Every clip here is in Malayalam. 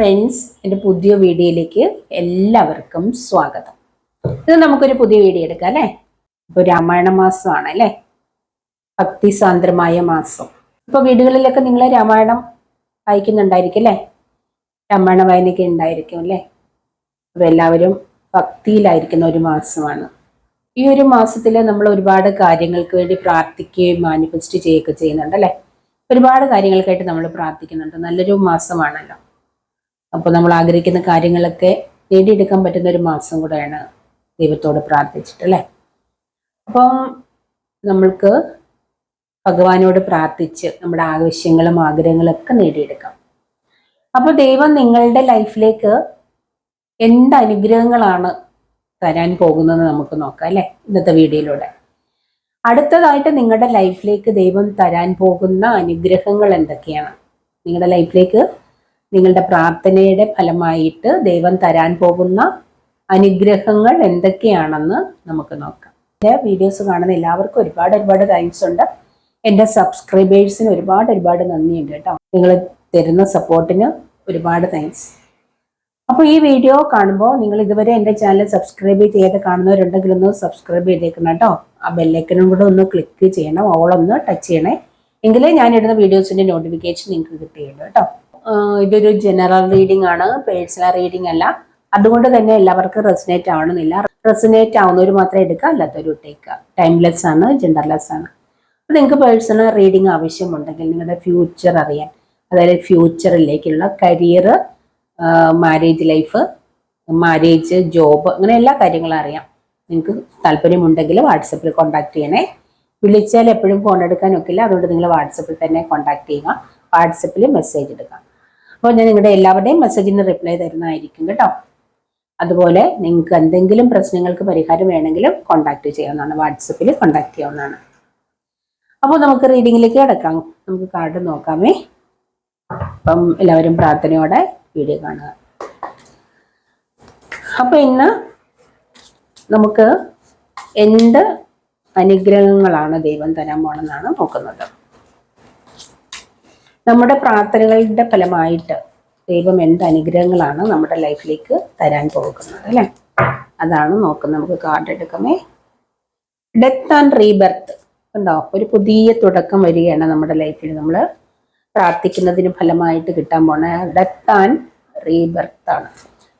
ഫ്രണ്ട്സ് എന്റെ പുതിയ വീഡിയോയിലേക്ക് എല്ലാവർക്കും സ്വാഗതം. ഇത് നമുക്കൊരു പുതിയ വീഡിയോ എടുക്കാം അല്ലേ? ഇപ്പോൾ രാമായണ മാസമാണ് അല്ലേ? ഭക്തിസാന്ദ്രമായ മാസം. ഇപ്പോൾ വീടുകളിലൊക്കെ നിങ്ങൾ രാമായണം വായിക്കുന്നുണ്ടായിരിക്കും അല്ലേ? രാമായണ വായനയൊക്കെ ഉണ്ടായിരിക്കും അല്ലേ? അപ്പോൾ എല്ലാവരും ഭക്തിയിലായിരിക്കുന്ന ഒരു മാസമാണ്. ഈ ഒരു മാസത്തിൽ നമ്മൾ ഒരുപാട് കാര്യങ്ങൾക്ക് വേണ്ടി പ്രാർത്ഥിക്കുകയും മാനിഫെസ്റ്റ് ചെയ്യുകയൊക്കെ ചെയ്യുന്നുണ്ട് അല്ലേ? ഒരുപാട് കാര്യങ്ങൾക്കായിട്ട് നമ്മൾ പ്രാർത്ഥിക്കുന്നുണ്ട്. നല്ലൊരു മാസമാണല്ലോ. അപ്പോൾ നമ്മൾ ആഗ്രഹിക്കുന്ന കാര്യങ്ങളൊക്കെ നേടിയെടുക്കാൻ പറ്റുന്ന ഒരു മാസം കൂടെയാണ് ദൈവത്തോട് പ്രാർത്ഥിച്ചിട്ട് അല്ലേ? അപ്പം നമ്മൾക്ക് ഭഗവാനോട് പ്രാർത്ഥിച്ച് നമ്മുടെ ആവശ്യങ്ങളും ആഗ്രഹങ്ങളും ഒക്കെ നേടിയെടുക്കാം. അപ്പോൾ ദൈവം നിങ്ങളുടെ ലൈഫിലേക്ക് എന്ത് അനുഗ്രഹങ്ങളാണ് തരാൻ പോകുന്നത് നമുക്ക് നോക്കാം അല്ലേ? ഇന്നത്തെ വീഡിയോയിലൂടെ. അടുത്തതായിട്ട് നിങ്ങളുടെ ലൈഫിലേക്ക് ദൈവം തരാൻ പോകുന്ന അനുഗ്രഹങ്ങൾ എന്തൊക്കെയാണ്? നിങ്ങളുടെ ലൈഫിലേക്ക് നിങ്ങളുടെ പ്രാർത്ഥനയുടെ ഫലമായിട്ട് ദൈവം തരാൻ പോകുന്ന അനുഗ്രഹങ്ങൾ എന്തൊക്കെയാണെന്ന് നമുക്ക് നോക്കാം. എന്റെ വീഡിയോസ് കാണുന്ന എല്ലാവർക്കും ഒരുപാട് ഒരുപാട് താങ്ക്സ് ഉണ്ട്. എന്റെ സബ്സ്ക്രൈബേഴ്സിന് ഒരുപാട് ഒരുപാട് നന്ദിയുണ്ട് കേട്ടോ. നിങ്ങൾ തരുന്ന സപ്പോർട്ടിന് ഒരുപാട് താങ്ക്സ് അപ്പോൾ ഈ വീഡിയോ കാണുമ്പോൾ നിങ്ങൾ ഇതുവരെ എന്റെ ചാനൽ സബ്സ്ക്രൈബ് ചെയ്ത് കാണുന്നവരുണ്ടെങ്കിൽ ഒന്ന് സബ്സ്ക്രൈബ് ചെയ്തേക്കണം കേട്ടോ. ആ ബെല്ലൈക്കനും കൂടെ ഒന്ന് ക്ലിക്ക് ചെയ്യണം. ഓളൊന്ന് ടച്ച് ചെയ്യണേ. എങ്കിലേ ഞാൻ ഇടുന്ന വീഡിയോസിന്റെ നോട്ടിഫിക്കേഷൻ നിങ്ങൾക്ക് കിട്ടുകയുള്ളൂ കേട്ടോ. ഇതൊരു ജനറൽ റീഡിംഗ് ആണ് പേഴ്സണൽ റീഡിംഗ് അല്ല. അതുകൊണ്ട് തന്നെ എല്ലാവർക്കും റെസിനേറ്റ് ആവണമെന്നില്ല. റെസിനേറ്റ് ആവുന്നവർ മാത്രമേ എടുക്കുക അല്ലാത്തവർ ഇട്ടേക്കുക ടൈംലെസ് ആണ് ജെൻഡർലെസ് ആണ്. അപ്പോൾ നിങ്ങൾക്ക് പേഴ്സണൽ റീഡിംഗ് ആവശ്യമുണ്ടെങ്കിൽ നിങ്ങളുടെ ഫ്യൂച്ചർ അറിയാൻ അതായത് ഫ്യൂച്ചറിലേക്കുള്ള career marriage life marriage job അങ്ങനെ എല്ലാ കാര്യങ്ങളും അറിയാം. നിങ്ങൾക്ക് താല്പര്യമുണ്ടെങ്കിൽ വാട്സപ്പിൽ കോൺടാക്ട് ചെയ്യണേ. വിളിച്ചാൽ എപ്പോഴും ഫോൺ എടുക്കാൻ ഒക്കില്ല. അതുകൊണ്ട് നിങ്ങൾ വാട്സപ്പിൽ തന്നെ കോൺടാക്ട് ചെയ്യുക. വാട്സപ്പിൽ മെസ്സേജ് ഇടുക. അപ്പോൾ ഞാൻ നിങ്ങളുടെ എല്ലാവരുടെയും മെസ്സേജിന് റിപ്ലൈ തരുന്നതായിരിക്കും കേട്ടോ. അതുപോലെ നിങ്ങൾക്ക് എന്തെങ്കിലും പ്രശ്നങ്ങൾക്ക് പരിഹാരം വേണമെങ്കിലും കോൺടാക്ട് ചെയ്യാവുന്നതാണ്. വാട്സപ്പിൽ കോൺടാക്ട് ചെയ്യാവുന്നതാണ്. അപ്പോൾ നമുക്ക് റീഡിങ്ങിലേക്ക് കിടക്കാം. നമുക്ക് കാർഡ് നോക്കാമേ. അപ്പം എല്ലാവരും പ്രാർത്ഥനയോടെ വീഡിയോ കാണുക. അപ്പോൾ ഇന്ന് നമുക്ക് എന്ത് അനുഗ്രഹങ്ങളാണ് ദൈവം തരാൻ പോണെന്നാണ് നോക്കുന്നത്. നമ്മുടെ പ്രാർത്ഥനകളുടെ ഫലമായിട്ട് ദൈവം എന്ത് അനുഗ്രഹങ്ങളാണ് നമ്മുടെ ലൈഫിലേക്ക് തരാൻ പോകുന്നത് അല്ലേ? അതാണ് നോക്കുന്നത്. നമുക്ക് കാർഡ് എടുക്കമേ. ഡെത്ത് ആൻഡ് റീബർത്ത് ഉണ്ടോ? ഒരു പുതിയ തുടക്കം വരികയാണ് നമ്മുടെ ലൈഫിൽ. നമ്മൾ പ്രാർത്ഥിക്കുന്നതിന് ഫലമായിട്ട് കിട്ടാൻ പോണ ഡെത്ത് ആൻഡ് റീബർത്ത് ആണ്.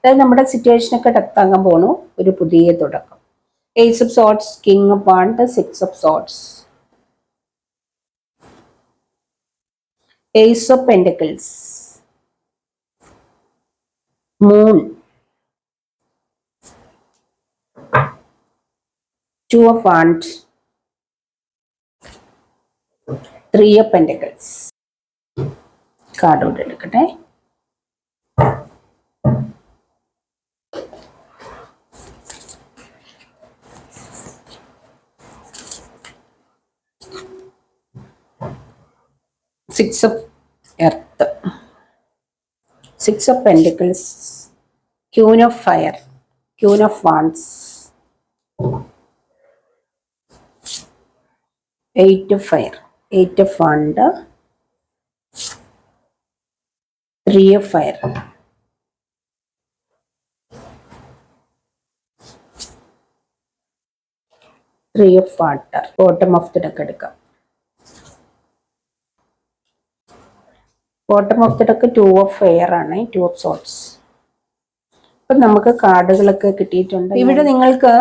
അതായത് നമ്മുടെ സിറ്റുവേഷനൊക്കെ ഡെത്ത് ആകാൻ പോണു. ഒരു പുതിയ തുടക്കം. Eights of swords king of wand six of swords Ace of Pentacles, Moon, Two of Wands, Three of Pentacles. കാർഡോട് എടുക്കട്ടെ six of earth six of pentacles queen of fire queen of wands eight of fire eight of wand three of fire three of water bottom of the deck എടുക്കാം bottom of the deck two of fire ആണ് ടു ഓഫ് സോട്ട്സ് അപ്പം നമുക്ക് കാർഡുകളൊക്കെ കിട്ടിയിട്ടുണ്ട്. ഇവിടെ നിങ്ങൾക്ക്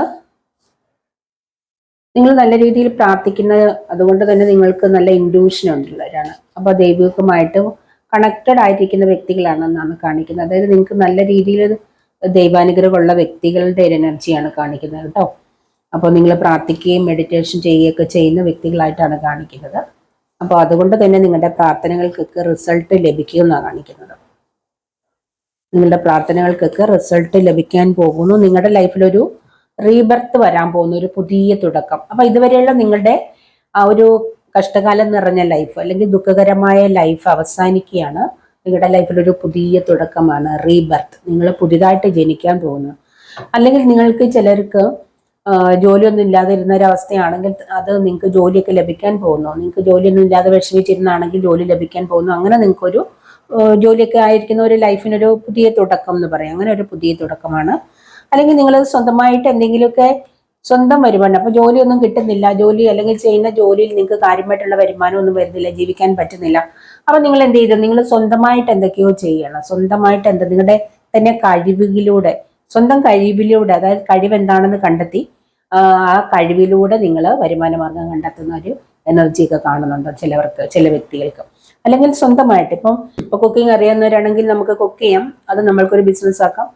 നിങ്ങൾ നല്ല രീതിയിൽ പ്രാർത്ഥിക്കുന്ന അതുകൊണ്ട് തന്നെ നിങ്ങൾക്ക് നല്ല ഇൻഡ്യൂഷൻ ഉള്ളവരാണ്. അപ്പോൾ ദൈവികമായിട്ട് കണക്റ്റഡ് ആയിരിക്കുന്ന വ്യക്തികളാണെന്നാണ് കാണിക്കുന്നത്. അതായത് നിങ്ങൾക്ക് നല്ല രീതിയിൽ ദൈവാനുഗ്രഹമുള്ള വ്യക്തികളുടെ ഒരു എനർജിയാണ് കാണിക്കുന്നത് കേട്ടോ. അപ്പോൾ നിങ്ങൾ പ്രാർത്ഥിക്കുകയും മെഡിറ്റേഷൻ ചെയ്യുകയൊക്കെ ചെയ്യുന്ന വ്യക്തികളായിട്ടാണ് കാണിക്കുന്നത്. അപ്പോൾ അതുകൊണ്ട് തന്നെ നിങ്ങളുടെ പ്രാർത്ഥനകൾക്കൊക്കെ റിസൾട്ട് ലഭിക്കും എന്നാണ് കാണിക്കുന്നത്. നിങ്ങളുടെ പ്രാർത്ഥനകൾക്കൊക്കെ റിസൾട്ട് ലഭിക്കാൻ പോകുന്നു. നിങ്ങളുടെ ലൈഫിലൊരു റീബർത്ത് വരാൻ പോകുന്നു ഒരു പുതിയ തുടക്കം. അപ്പൊ ഇതുവരെയുള്ള നിങ്ങളുടെ ആ ഒരു കഷ്ടകാലം നിറഞ്ഞ ലൈഫ് അല്ലെങ്കിൽ ദുഃഖകരമായ ലൈഫ് അവസാനിക്കുകയാണ്. നിങ്ങളുടെ ലൈഫിലൊരു പുതിയ തുടക്കമാണ് റീബർത്ത് നിങ്ങൾ പുതിയതായിട്ട് ജനിക്കാൻ പോകുന്നു. അല്ലെങ്കിൽ നിങ്ങൾക്ക് ചിലർക്ക് ജോലിയൊന്നും ഇല്ലാതെ ഇരുന്ന ഒരവസ്ഥയാണെങ്കിൽ അത് നിങ്ങൾക്ക് ജോലിയൊക്കെ ലഭിക്കാൻ പോകുന്നു. നിങ്ങൾക്ക് ജോലിയൊന്നും ഇല്ലാതെ വിഷമിച്ചിരുന്നാണെങ്കിൽ ജോലി ലഭിക്കാൻ പോകുന്നു. അങ്ങനെ നിങ്ങൾക്കൊരു ജോലിയൊക്കെ ആയിരിക്കുന്ന ഒരു ലൈഫിനൊരു പുതിയ തുടക്കം എന്ന് പറയാം. അങ്ങനെ ഒരു പുതിയ തുടക്കമാണ്. അല്ലെങ്കിൽ നിങ്ങൾ സ്വന്തമായിട്ട് എന്തെങ്കിലുമൊക്കെ സ്വന്തം വരുമാനം. അപ്പൊ ജോലിയൊന്നും കിട്ടുന്നില്ല. ജോലി അല്ലെങ്കിൽ ചെയ്യുന്ന ജോലിയിൽ നിങ്ങൾക്ക് കാര്യമായിട്ടുള്ള വരുമാനമൊന്നും വരുന്നില്ല. ജീവിക്കാൻ പറ്റുന്നില്ല. അപ്പൊ നിങ്ങൾ എന്ത് ചെയ്തു? നിങ്ങൾ സ്വന്തമായിട്ട് എന്തൊക്കെയോ ചെയ്യണം. സ്വന്തമായിട്ട് എന്താ? നിങ്ങളുടെ തന്നെ കഴിവിലൂടെ സ്വന്തം കഴിവിലൂടെ അതായത് കഴിവ് എന്താണെന്ന് കണ്ടെത്തി ആ കഴിവിലൂടെ നിങ്ങൾ വരുമാന മാർഗം കണ്ടെത്തുന്ന ഒരു എനർജി ഒക്കെ കാണുന്നുണ്ട് ചിലവർക്ക് ചില വ്യക്തികൾക്ക്? അല്ലെങ്കിൽ സ്വന്തമായിട്ട് ഇപ്പം ഇപ്പൊ കുക്കിംഗ് അറിയാവുന്നവരാണെങ്കിൽ നമുക്ക് കുക്ക് ചെയ്യാം. അത് നമ്മൾക്കൊരു ബിസിനസ് ആക്കാം.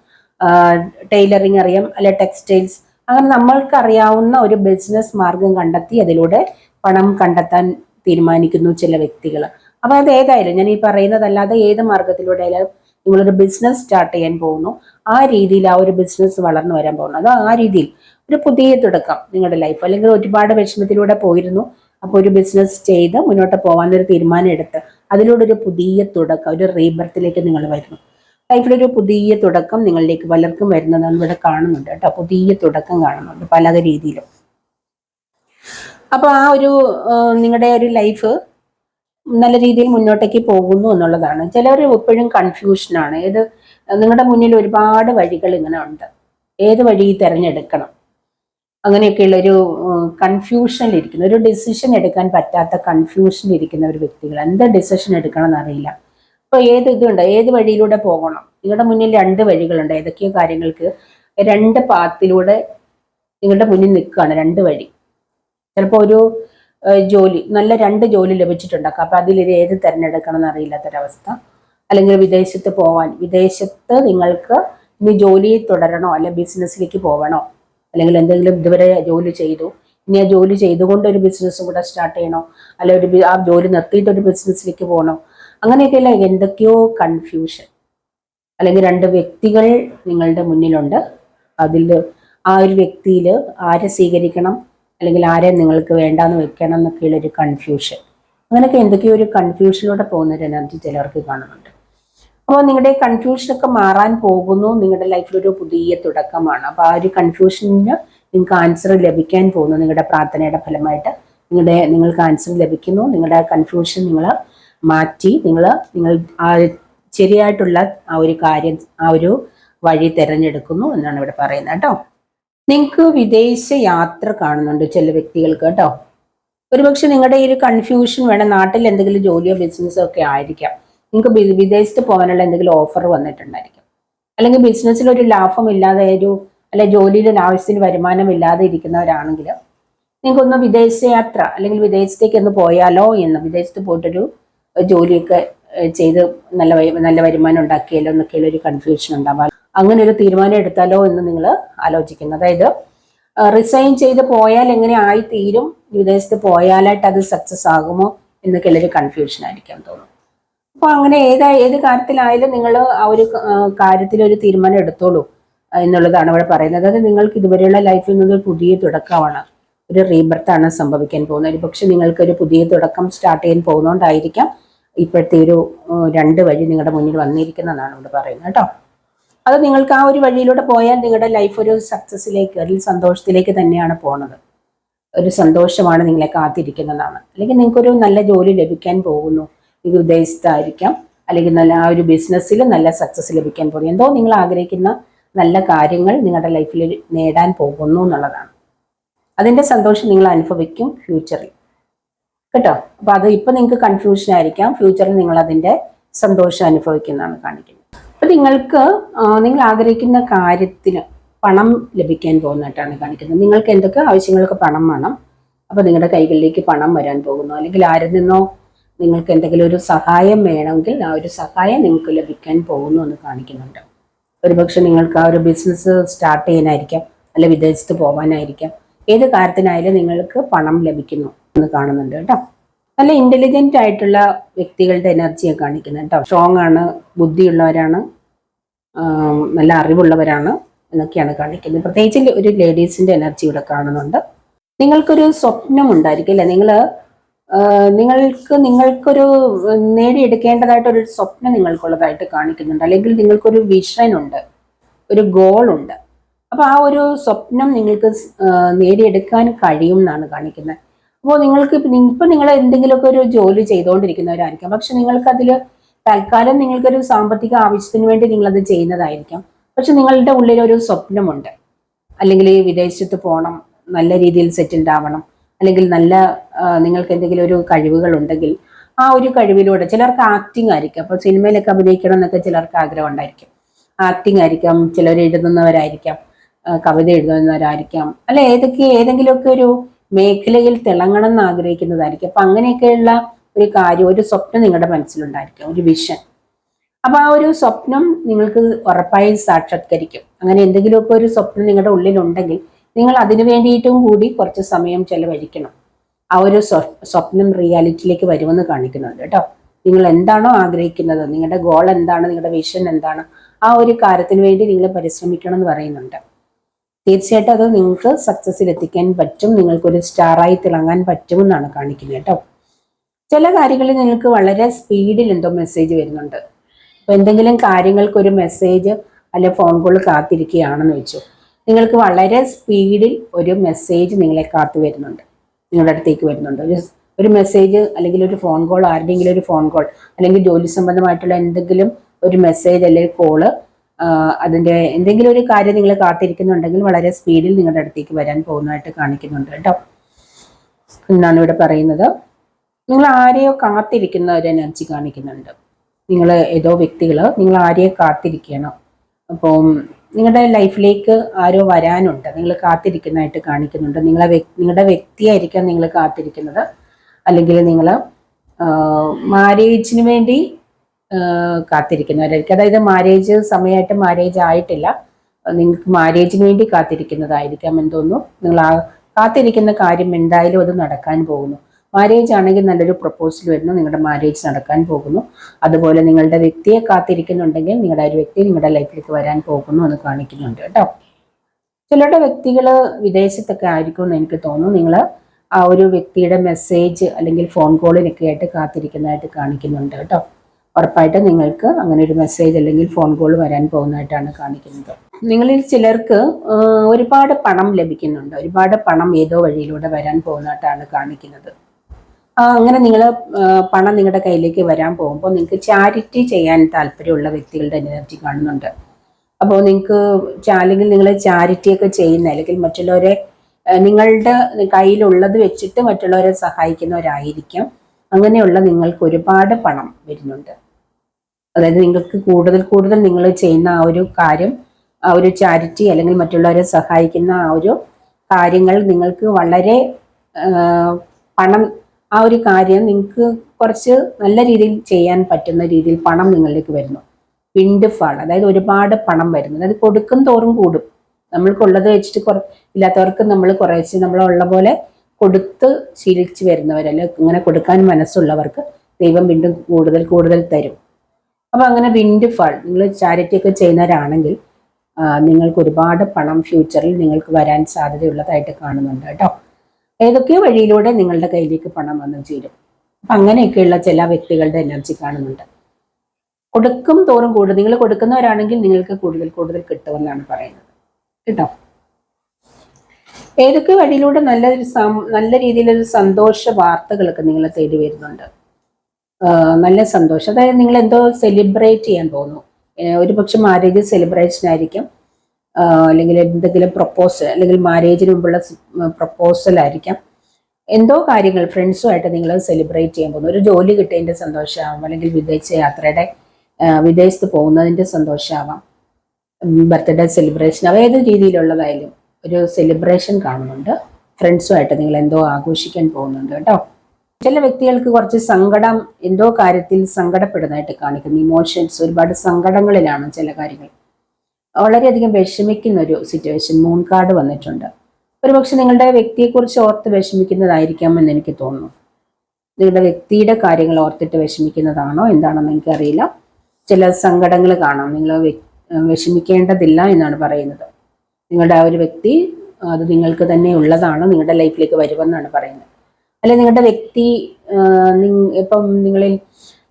ടൈലറിങ് അറിയാം അല്ലെ ടെക്സ്റ്റൈൽസ് അങ്ങനെ നമ്മൾക്ക് അറിയാവുന്ന ഒരു ബിസിനസ് മാർഗം കണ്ടെത്തി അതിലൂടെ പണം കണ്ടെത്താൻ തീരുമാനിക്കുന്നു ചില വ്യക്തികൾ അപ്പൊ അത് ഏതായാലും ഞാൻ ഈ പറയുന്നതല്ലാതെ ഏത് മാർഗത്തിലൂടെ നിങ്ങളൊരു ബിസിനസ് സ്റ്റാർട്ട് ചെയ്യാൻ പോകുന്നു. ആ രീതിയിൽ ആ ഒരു ബിസിനസ് വളർന്നു വരാൻ പോകുന്നു. അത് ആ രീതിയിൽ ഒരു പുതിയ തുടക്കം നിങ്ങളുടെ ലൈഫ് അല്ലെങ്കിൽ ഒരുപാട് വിഷമത്തിലൂടെ പോയിരുന്നു. അപ്പോൾ ഒരു ബിസിനസ് ചെയ്ത് മുന്നോട്ട് പോകാനൊരു തീരുമാനം എടുത്ത് അതിലൂടെ ഒരു പുതിയ തുടക്കം ഒരു റീബർത്തിലേക്ക് നിങ്ങൾ വരുന്നു. ലൈഫിലൊരു പുതിയ തുടക്കം നിങ്ങളിലേക്ക് പലർക്കും വരുന്നതാണ് ഇവിടെ കാണുന്നുണ്ട് കേട്ടോ. പുതിയ തുടക്കം കാണുന്നുണ്ട് പല രീതിയിലും. അപ്പോൾ ആ ഒരു നിങ്ങളുടെ ഒരു ലൈഫ് നല്ല രീതിയിൽ മുന്നോട്ടേക്ക് പോകുന്നു എന്നുള്ളതാണ്. ചിലർ എപ്പോഴും കൺഫ്യൂഷനാണ് ഏത് നിങ്ങളുടെ മുന്നിൽ ഒരുപാട് വഴികൾ ഇങ്ങനെ ഉണ്ട്. ഏത് വഴി തിരഞ്ഞെടുക്കണം? അങ്ങനെയൊക്കെയുള്ള ഒരു കൺഫ്യൂഷനിലിരിക്കുന്ന ഒരു ഡിസിഷൻ എടുക്കാൻ പറ്റാത്ത കൺഫ്യൂഷനിലിരിക്കുന്ന ഒരു വ്യക്തികൾ. എന്താ ഡിസിഷൻ എടുക്കണം എന്നറിയില്ല അപ്പോൾ ഏത് ഇതുണ്ട്? ഏത് വഴിയിലൂടെ പോകണം? നിങ്ങളുടെ മുന്നിൽ രണ്ട് വഴികളുണ്ട്. ഏതൊക്കെയോ കാര്യങ്ങൾക്ക് രണ്ട് പാത്തിലൂടെ നിങ്ങളുടെ മുന്നിൽ നിൽക്കുകയാണ് രണ്ട് വഴി. ചിലപ്പോൾ ഒരു ജോലി നല്ല രണ്ട് ജോലി ലഭിച്ചിട്ടുണ്ടാക്കാം. അപ്പൊ അതിൽ ഏത് തിരഞ്ഞെടുക്കണം എന്നറിയില്ലാത്തൊരവസ്ഥ അല്ലെങ്കിൽ വിദേശത്ത് പോവാൻ വിദേശത്ത് നിങ്ങൾക്ക് ഇനി ജോലി തുടരണോ? അല്ലെ ബിസിനസ്സിലേക്ക് പോകണോ അല്ലെങ്കിൽ എന്തെങ്കിലും ഇതുവരെ ജോലി ചെയ്തു. ഇനി ആ ജോലി ചെയ്തുകൊണ്ട് ഒരു ബിസിനസ് കൂടെ സ്റ്റാർട്ട് ചെയ്യണോ? അല്ലെ ഒരു ആ ജോലി നിർത്തിയിട്ട് ഒരു ബിസിനസ്സിലേക്ക് പോകണോ? അങ്ങനെയൊക്കെയുള്ള എന്തൊക്കെയോ കൺഫ്യൂഷൻ അല്ലെങ്കിൽ രണ്ട് വ്യക്തികൾ നിങ്ങളുടെ മുന്നിലുണ്ട്. അതിൽ ആ ഒരു വ്യക്തിയിൽ ആരെ സ്വീകരിക്കണം? അല്ലെങ്കിൽ ആരെ നിങ്ങൾക്ക് വേണ്ടാന്ന് വെക്കണം എന്നൊക്കെയുള്ള ഒരു കൺഫ്യൂഷൻ അങ്ങനെയൊക്കെ എന്തൊക്കെയോ ഒരു കൺഫ്യൂഷനിലൂടെ പോകുന്ന ഒരു എനർജി ചിലർക്ക് കാണുന്നുണ്ട്. അപ്പോൾ നിങ്ങളുടെ കൺഫ്യൂഷനൊക്കെ മാറാൻ പോകുന്നു. നിങ്ങളുടെ ലൈഫിലൊരു പുതിയ തുടക്കമാണ്. അപ്പോൾ ആ ഒരു കൺഫ്യൂഷന് നിങ്ങൾക്ക് ആൻസർ ലഭിക്കാൻ പോകുന്നു നിങ്ങളുടെ പ്രാർത്ഥനയുടെ ഫലമായിട്ട്. നിങ്ങളുടെ നിങ്ങൾക്ക് ആൻസർ ലഭിക്കുന്നു. നിങ്ങളുടെ കൺഫ്യൂഷൻ നിങ്ങൾ മാറ്റി നിങ്ങൾ നിങ്ങൾ ശരിയായിട്ടുള്ള ആ ഒരു കാര്യം ആ ഒരു വഴി തിരഞ്ഞെടുക്കുന്നു എന്നാണ് ഇവിടെ പറയുന്നത് കേട്ടോ. നിങ്ങൾക്ക് വിദേശ യാത്ര കാണുന്നുണ്ട് ചില വ്യക്തികൾക്ക് കേട്ടോ. ഒരുപക്ഷെ നിങ്ങളുടെ ഈ ഒരു കൺഫ്യൂഷൻ വേണം. നാട്ടിൽ എന്തെങ്കിലും ജോലിയോ ബിസിനസ്സോ ഒക്കെ ആയിരിക്കാം. നിങ്ങൾക്ക് വിദേശത്ത് പോകാനുള്ള എന്തെങ്കിലും ഓഫർ വന്നിട്ടുണ്ടായിരിക്കും. അല്ലെങ്കിൽ ബിസിനസ്സിൽ ഒരു ലാഭമില്ലാതെ ഒരു അല്ലെ ജോലിയിൽ ആവശ്യത്തിന് വരുമാനം ഇല്ലാതെ ഇരിക്കുന്നവരാണെങ്കിൽ നിങ്ങൾക്കൊന്ന് വിദേശയാത്ര അല്ലെങ്കിൽ വിദേശത്തേക്ക് ഒന്ന് പോയാലോ എന്ന് വിദേശത്ത് പോയിട്ടൊരു ജോലിയൊക്കെ ചെയ്ത് നല്ല നല്ല വരുമാനം ഉണ്ടാക്കിയാലോ എന്നൊക്കെയുള്ള ഒരു കൺഫ്യൂഷൻ ഉണ്ടാവാം. അങ്ങനെ ഒരു തീരുമാനം എടുത്താലോ എന്ന് നിങ്ങൾ ആലോചിക്കുന്നു. അതായത് റിസൈൻ ചെയ്ത് പോയാൽ എങ്ങനെ ആയി തീരും വിദേശത്ത് പോയാലായിട്ട് അത് സക്സസ് ആകുമോ എന്നൊക്കെയുള്ളൊരു കൺഫ്യൂഷൻ ആയിരിക്കാം തോന്നുന്നു. അപ്പൊ അങ്ങനെ ഏതാ ഏത് കാര്യത്തിലായാലും നിങ്ങൾ ആ ഒരു കാര്യത്തിൽ ഒരു തീരുമാനം എടുത്തോളൂ എന്നുള്ളതാണ് ഇവിടെ പറയുന്നത്. അതായത് നിങ്ങൾക്ക് ഇതുവരെയുള്ള ലൈഫിൽ നിന്ന് പുതിയ തുടക്കമാണ് ഒരു റീബർത്താണ് സംഭവിക്കാൻ പോകുന്നത്. പക്ഷെ നിങ്ങൾക്ക് ഒരു പുതിയ തുടക്കം സ്റ്റാർട്ട് ചെയ്യാൻ പോകുന്നതുകൊണ്ടായിരിക്കാം ഇപ്പോഴത്തെ ഒരു രണ്ട് വഴി നിങ്ങളുടെ മുന്നിൽ വന്നിരിക്കുന്നതാണ് ഇവിടെ പറയുന്നത് കേട്ടോ. അത് നിങ്ങൾക്ക് ആ ഒരു വഴിയിലൂടെ പോയാൽ നിങ്ങളുടെ ലൈഫ് ഒരു സക്സസ്സിലേക്ക് അല്ലെങ്കിൽ സന്തോഷത്തിലേക്ക് തന്നെയാണ് പോണത് ഒരു സന്തോഷമാണ് നിങ്ങളെ കാത്തിരിക്കുന്നതാണ് അല്ലെങ്കിൽ നിങ്ങൾക്കൊരു നല്ല ജോലി ലഭിക്കാൻ പോകുന്നു. ഉദ്ദേശിച്ചായിരിക്കാം അല്ലെങ്കിൽ നല്ല ആ ഒരു ബിസിനസ്സിൽ നല്ല സക്സസ് ലഭിക്കാൻ പോകുന്നു. എന്തോ നിങ്ങൾ ആഗ്രഹിക്കുന്ന നല്ല കാര്യങ്ങൾ നിങ്ങളുടെ ലൈഫിൽ നേടാൻ പോകുന്നു എന്നുള്ളതാണ്. അതിന്റെ സന്തോഷം നിങ്ങൾ അനുഭവിക്കും ഫ്യൂച്ചറിൽ കേട്ടോ? അപ്പോൾ അത് ഇപ്പം നിങ്ങൾക്ക് കൺഫ്യൂഷൻ ആയിരിക്കാം. ഫ്യൂച്ചറിൽ നിങ്ങൾ അതിന്റെ സന്തോഷം അനുഭവിക്കുന്നതാണ് കാണിക്കുന്നത്. അപ്പം നിങ്ങൾക്ക് നിങ്ങൾ ആഗ്രഹിക്കുന്ന കാര്യത്തിന് പണം ലഭിക്കാൻ പോകുന്നതായിട്ടാണ് കാണിക്കുന്നത്. നിങ്ങൾക്ക് എന്തൊക്കെ ആവശ്യങ്ങൾക്ക് പണം വേണം? അപ്പോൾ നിങ്ങളുടെ കൈകളിലേക്ക് പണം വരാൻ പോകുന്നു. അല്ലെങ്കിൽ ആരിൽ നിന്നോ നിങ്ങൾക്ക് എന്തെങ്കിലും ഒരു സഹായം വേണമെങ്കിൽ ആ ഒരു സഹായം നിങ്ങൾക്ക് ലഭിക്കാൻ പോകുന്നു എന്ന് കാണിക്കുന്നുണ്ട്. ഒരുപക്ഷെ നിങ്ങൾക്ക് ആ ഒരു ബിസിനസ് സ്റ്റാർട്ട് ചെയ്യാനായിരിക്കാം അല്ലെ വിദേശത്ത് പോകാനായിരിക്കാം ഏത് കാര്യത്തിനായാലും നിങ്ങൾക്ക് പണം ലഭിക്കുന്നു എന്ന് കാണുന്നുണ്ട് കേട്ടോ. നല്ല ഇന്റലിജന്റ് ആയിട്ടുള്ള വ്യക്തികളുടെ എനർജിയെ കാണിക്കുന്നത് കേട്ടോ. സ്ട്രോങ് ആണ് ബുദ്ധിയുള്ളവരാണ് നല്ല അറിവുള്ളവരാണ് എന്നൊക്കെയാണ് കാണിക്കുന്നത്. പ്രത്യേകിച്ച് ഒരു ലേഡീസിന്റെ എനർജി ഇവിടെ കാണുന്നുണ്ട്. നിങ്ങൾക്കൊരു സ്വപ്നം ഉണ്ടായിരിക്കും അല്ലെ? നിങ്ങൾ നിങ്ങൾക്ക് നിങ്ങൾക്കൊരു നേടിയെടുക്കേണ്ടതായിട്ടൊരു സ്വപ്നം നിങ്ങൾക്കുള്ളതായിട്ട് കാണിക്കുന്നുണ്ട്. അല്ലെങ്കിൽ നിങ്ങൾക്കൊരു വിഷൻ ഉണ്ട് ഒരു ഗോൾ ഉണ്ട് അപ്പൊ ആ ഒരു സ്വപ്നം നിങ്ങൾക്ക് നേടിയെടുക്കാൻ കഴിയും എന്നാണ് കാണിക്കുന്നത്. അപ്പോൾ നിങ്ങൾക്ക് ഇപ്പൊ നിങ്ങൾ എന്തെങ്കിലുമൊക്കെ ഒരു ജോലി ചെയ്തുകൊണ്ടിരിക്കുന്നവരായിരിക്കാം. പക്ഷെ നിങ്ങൾക്ക് അതിൽ തൽക്കാലം നിങ്ങൾക്കൊരു സാമ്പത്തിക ആവശ്യത്തിന് വേണ്ടി നിങ്ങൾ അത് ചെയ്യുന്നതായിരിക്കാം. പക്ഷെ നിങ്ങളുടെ ഉള്ളിൽ ഒരു സ്വപ്നമുണ്ട്. അല്ലെങ്കിൽ വിദേശത്ത് പോകണം നല്ല രീതിയിൽ സെറ്റിൽഡ് ആവണം. അല്ലെങ്കിൽ നല്ല നിങ്ങൾക്ക് എന്തെങ്കിലും ഒരു കഴിവുകൾ ഉണ്ടെങ്കിൽ ആ ഒരു കഴിവിലൂടെ ചിലർക്ക് ആക്ടിങ് ആയിരിക്കും. അപ്പോൾ സിനിമയിലൊക്കെ അഭിനയിക്കണം എന്നൊക്കെ ചിലർക്ക് ആഗ്രഹം ഉണ്ടായിരിക്കും. ആക്ടിങ് ആയിരിക്കാം ചിലർ എഴുതുന്നവരായിരിക്കാം കവിത എഴുതുന്നവരായിരിക്കാം അല്ല ഏതൊക്കെ ഏതെങ്കിലുമൊക്കെ ഒരു മേഖലയിൽ തിളങ്ങണം എന്ന് ആഗ്രഹിക്കുന്നതായിരിക്കും. അപ്പൊ അങ്ങനെയൊക്കെയുള്ള ഒരു കാര്യം ഒരു സ്വപ്നം നിങ്ങളുടെ മനസ്സിലുണ്ടായിരിക്കും ഒരു വിഷൻ അപ്പൊ ആ ഒരു സ്വപ്നം നിങ്ങൾക്ക് ഉറപ്പായി സാക്ഷാത്കരിക്കും. അങ്ങനെ എന്തെങ്കിലുമൊക്കെ ഒരു സ്വപ്നം നിങ്ങളുടെ ഉള്ളിലുണ്ടെങ്കിൽ നിങ്ങൾ അതിനു വേണ്ടിയിട്ടും കൂടി കുറച്ച് സമയം ചെലവഴിക്കണം. ആ ഒരു സ്വപ്നം റിയാലിറ്റിയിലേക്ക് വരുമെന്ന് കാണിക്കുന്നുണ്ട് കേട്ടോ. നിങ്ങൾ എന്താണോ ആഗ്രഹിക്കുന്നത് നിങ്ങളുടെ ഗോൾ എന്താണ് നിങ്ങളുടെ വിഷൻ എന്താണ് ആ ഒരു കാര്യത്തിന് വേണ്ടി നിങ്ങൾ പരിശ്രമിക്കണം എന്ന് പറയുന്നുണ്ട്. തീർച്ചയായിട്ടും അത് നിങ്ങൾക്ക് സക്സസ്സിൽ എത്തിക്കാൻ പറ്റും നിങ്ങൾക്കൊരു സ്റ്റാറായി തിളങ്ങാൻ പറ്റുമെന്നാണ് കാണിക്കുന്നത് കേട്ടോ. ചില കാര്യങ്ങളിൽ നിങ്ങൾക്ക് വളരെ സ്പീഡിൽ എന്തോ മെസ്സേജ് വരുന്നുണ്ട്. അപ്പൊ എന്തെങ്കിലും കാര്യങ്ങൾക്കൊരു മെസ്സേജ് അല്ലെ ഫോൺ കോൾ കാത്തിരിക്കുകയാണെന്ന് വെച്ചു. നിങ്ങൾക്ക് വളരെ സ്പീഡിൽ ഒരു മെസ്സേജ് നിങ്ങളെ കാത്തു വരുന്നുണ്ട്. നിങ്ങളുടെ അടുത്തേക്ക് വരുന്നുണ്ട്. ഒരു ഒരു മെസ്സേജ് അല്ലെങ്കിൽ ഒരു ഫോൺ കോൾ ആരുടെയെങ്കിലും ഒരു ഫോൺ കോൾ അല്ലെങ്കിൽ ജോലി സംബന്ധമായിട്ടുള്ള എന്തെങ്കിലും ഒരു മെസ്സേജ് അല്ലെങ്കിൽ കോൾ അതിന്റെ എന്തെങ്കിലും ഒരു കാര്യം നിങ്ങൾ കാത്തിരിക്കുന്നുണ്ടെങ്കിൽ വളരെ സ്പീഡിൽ നിങ്ങളുടെ അടുത്തേക്ക് വരാൻ പോകുന്നതായിട്ട് കാണിക്കുന്നുണ്ട് കേട്ടോ. എന്നാണ് ഇവിടെ പറയുന്നത്. നിങ്ങൾ ആരെയോ കാത്തിരിക്കുന്ന ഒരു എനർജി കാണിക്കുന്നുണ്ട്. നിങ്ങൾ ഏതോ വ്യക്തികൾ നിങ്ങൾ ആരെയോ കാത്തിരിക്കണം. അപ്പം നിങ്ങളുടെ ലൈഫിലേക്ക് ആരോ വരാനുണ്ട്. നിങ്ങൾ കാത്തിരിക്കുന്നതായിട്ട് കാണിക്കുന്നുണ്ട്. നിങ്ങളെ നിങ്ങളുടെ വ്യക്തിയായിരിക്കാം നിങ്ങൾ കാത്തിരിക്കുന്നത്. അല്ലെങ്കിൽ നിങ്ങൾ മാരേജിന് വേണ്ടി കാത്തിരിക്കുന്നവരായിരിക്കും. അതായത് മാരേജ് സമയമായിട്ട് മാരേജ് ആയിട്ടില്ല. നിങ്ങൾക്ക് മാരേജിന് വേണ്ടി കാത്തിരിക്കുന്നതായിരിക്കാം എന്തോന്നു നിങ്ങൾ ആ കാത്തിരിക്കുന്ന കാര്യം എന്തായാലും അത് നടക്കാൻ പോകുന്നു. മാരേജ് ആണെങ്കിൽ നല്ലൊരു പ്രപ്പോസൽ വരുന്നു. നിങ്ങളുടെ മാരേജ് നടക്കാൻ പോകുന്നു. അതുപോലെ നിങ്ങളുടെ വ്യക്തിയെ കാത്തിരിക്കുന്നുണ്ടെങ്കിൽ നിങ്ങളുടെ ഒരു വ്യക്തി നിങ്ങളുടെ ലൈഫിലേക്ക് വരാൻ പോകുന്നു എന്ന് കാണിക്കുന്നുണ്ട് കേട്ടോ. ചിലരുടെ വ്യക്തികൾ വിദേശത്തൊക്കെ ആയിരിക്കും എന്ന് എനിക്ക് തോന്നുന്നു. നിങ്ങൾ ആ ഒരു വ്യക്തിയുടെ മെസ്സേജ് അല്ലെങ്കിൽ ഫോൺ കോളിനൊക്കെ ആയിട്ട് കാത്തിരിക്കുന്നതായിട്ട് കാണിക്കുന്നുണ്ട് കേട്ടോ. ഉറപ്പായിട്ട് നിങ്ങൾക്ക് അങ്ങനെ ഒരു മെസ്സേജ് അല്ലെങ്കിൽ ഫോൺ കോൾ വരാൻ പോകുന്നതായിട്ടാണ് കാണിക്കുന്നത്. നിങ്ങളിൽ ചിലർക്ക് ഒരുപാട് പണം ലഭിക്കുന്നുണ്ട്. ഒരുപാട് പണം ഏതോ വഴിയിലൂടെ വരാൻ പോകുന്നതായിട്ടാണ് കാണിക്കുന്നത്. അങ്ങനെ നിങ്ങൾ പണം നിങ്ങളുടെ കയ്യിലേക്ക് വരാൻ പോകുമ്പോൾ നിങ്ങൾക്ക് ചാരിറ്റി ചെയ്യാൻ താല്പര്യമുള്ള വ്യക്തികളുടെ എനർജി കാണുന്നുണ്ട്. അപ്പോൾ നിങ്ങൾക്ക് അല്ലെങ്കിൽ നിങ്ങൾ ചാരിറ്റിയൊക്കെ ചെയ്യുന്ന അല്ലെങ്കിൽ മറ്റുള്ളവരെ നിങ്ങളുടെ കയ്യിലുള്ളത് വെച്ചിട്ട് മറ്റുള്ളവരെ സഹായിക്കുന്നവരായിരിക്കും. അങ്ങനെയുള്ള നിങ്ങൾക്ക് ഒരുപാട് പണം വരുന്നുണ്ട്. അതായത് നിങ്ങൾക്ക് കൂടുതൽ കൂടുതൽ നിങ്ങൾ ചെയ്യുന്ന ആ ഒരു കാര്യം ആ ഒരു ചാരിറ്റി അല്ലെങ്കിൽ മറ്റുള്ളവരെ സഹായിക്കുന്ന ആ ഒരു കാര്യങ്ങൾ നിങ്ങൾക്ക് വളരെ പണം ആ ഒരു കാര്യം നിങ്ങൾക്ക് കുറച്ച് നല്ല രീതിയിൽ ചെയ്യാൻ പറ്റുന്ന രീതിയിൽ പണം നിങ്ങളിലേക്ക് വരുന്നു. വിൻഡ് ഫാൾ അതായത് ഒരുപാട് പണം വരുന്നു. അതായത് കൊടുക്കും തോറും കൂടും. നമ്മൾക്കുള്ളത് വെച്ചിട്ട് കുറ ഇല്ലാത്തവർക്ക് നമ്മൾ കുറേശ്ശെ നമ്മളുള്ള പോലെ കൊടുത്ത് ശീലിച്ച് വരുന്നവരല്ല ഇങ്ങനെ കൊടുക്കാൻ മനസ്സുള്ളവർക്ക് ദൈവം വീണ്ടും കൂടുതൽ കൂടുതൽ തരും. അപ്പം അങ്ങനെ വിൻഡ് ഫാൾ നിങ്ങൾ ചാരിറ്റി ഒക്കെ ചെയ്യുന്നവരാണെങ്കിൽ നിങ്ങൾക്ക് ഒരുപാട് പണം ഫ്യൂച്ചറിൽ നിങ്ങൾക്ക് വരാൻ സാധ്യതയുള്ളതായിട്ട് കാണുന്നുണ്ട് കേട്ടോ. ഏതൊക്കെയോ വഴിയിലൂടെ നിങ്ങളുടെ കയ്യിലേക്ക് പണം വന്നു ചേരും. അപ്പം അങ്ങനെയൊക്കെയുള്ള ചില വ്യക്തികളുടെ എനർജി കാണുന്നുണ്ട്. കൊടുക്കും തോറും കൂടുതൽ നിങ്ങൾ കൊടുക്കുന്നവരാണെങ്കിൽ നിങ്ങൾക്ക് കൂടുതൽ കൂടുതൽ കിട്ടുമെന്നാണ് പറയുന്നത്. കേട്ടോ? ഏതൊക്കെ വഴിയിലൂടെ നല്ലൊരു നല്ല രീതിയിലൊരു സന്തോഷ വാർത്തകളൊക്കെ നിങ്ങൾ തേടി വരുന്നുണ്ട്. നല്ല സന്തോഷം. അതായത് നിങ്ങൾ എന്തോ സെലിബ്രേറ്റ് ചെയ്യാൻ പോകുന്നു. ഒരു പക്ഷെ മാരേജ് സെലിബ്രേഷൻ ആയിരിക്കും അല്ലെങ്കിൽ എന്തെങ്കിലും പ്രപ്പോസൽ അല്ലെങ്കിൽ മാരേജിന് മുമ്പുള്ള പ്രപ്പോസൽ ആയിരിക്കാം. എന്തോ കാര്യങ്ങൾ ഫ്രണ്ട്സുമായിട്ട് നിങ്ങൾ സെലിബ്രേറ്റ് ചെയ്യാൻ പോകുന്നു. ഒരു ജോലി കിട്ടിയതിന്റെ സന്തോഷമാവാം അല്ലെങ്കിൽ വിദേശ യാത്രയുടെ വിദേശത്ത് പോകുന്നതിന്റെ സന്തോഷമാവാം. ബർത്ത്ഡേ സെലിബ്രേഷൻ അവ ഏത് രീതിയിലുള്ളതായാലും ഒരു സെലിബ്രേഷൻ കാണുന്നുണ്ട്. ഫ്രണ്ട്സുമായിട്ട് നിങ്ങൾ എന്തോ ആഘോഷിക്കാൻ പോകുന്നുണ്ട് കേട്ടോ. ചില വ്യക്തികൾക്ക് കുറച്ച് സങ്കടം എന്തോ കാര്യത്തിൽ സങ്കടപ്പെടുന്നതായിട്ട് കാണിക്കുന്നു. ഇമോഷൻസ് ഒരുപാട് സങ്കടങ്ങളിലാണ് ചില കാര്യങ്ങൾ. വളരെയധികം വിഷമിക്കുന്ന ഒരു സിറ്റുവേഷൻ മൂൺ കാർഡ് വന്നിട്ടുണ്ട്. ഒരുപക്ഷെ നിങ്ങളുടെ വ്യക്തിയെക്കുറിച്ച് ഓർത്ത് വിഷമിക്കുന്നതായിരിക്കാം എന്ന് എനിക്ക് തോന്നുന്നു. നിങ്ങളുടെ വ്യക്തിയുടെ കാര്യങ്ങൾ ഓർത്തിട്ട് വിഷമിക്കുന്നതാണോ എന്താണെന്ന് എനിക്കറിയില്ല. ചില സങ്കടങ്ങൾ കാണാം. നിങ്ങൾ വിഷമിക്കേണ്ടതില്ല എന്നാണ് പറയുന്നത്. നിങ്ങളുടെ ആ ഒരു വ്യക്തി അത് നിങ്ങൾക്ക് തന്നെ ഉള്ളതാണ് നിങ്ങളുടെ ലൈഫിലേക്ക് വരുമെന്നാണ് പറയുന്നത്. അല്ലെ നിങ്ങളുടെ വ്യക്തി ഇപ്പം നിങ്ങളിൽ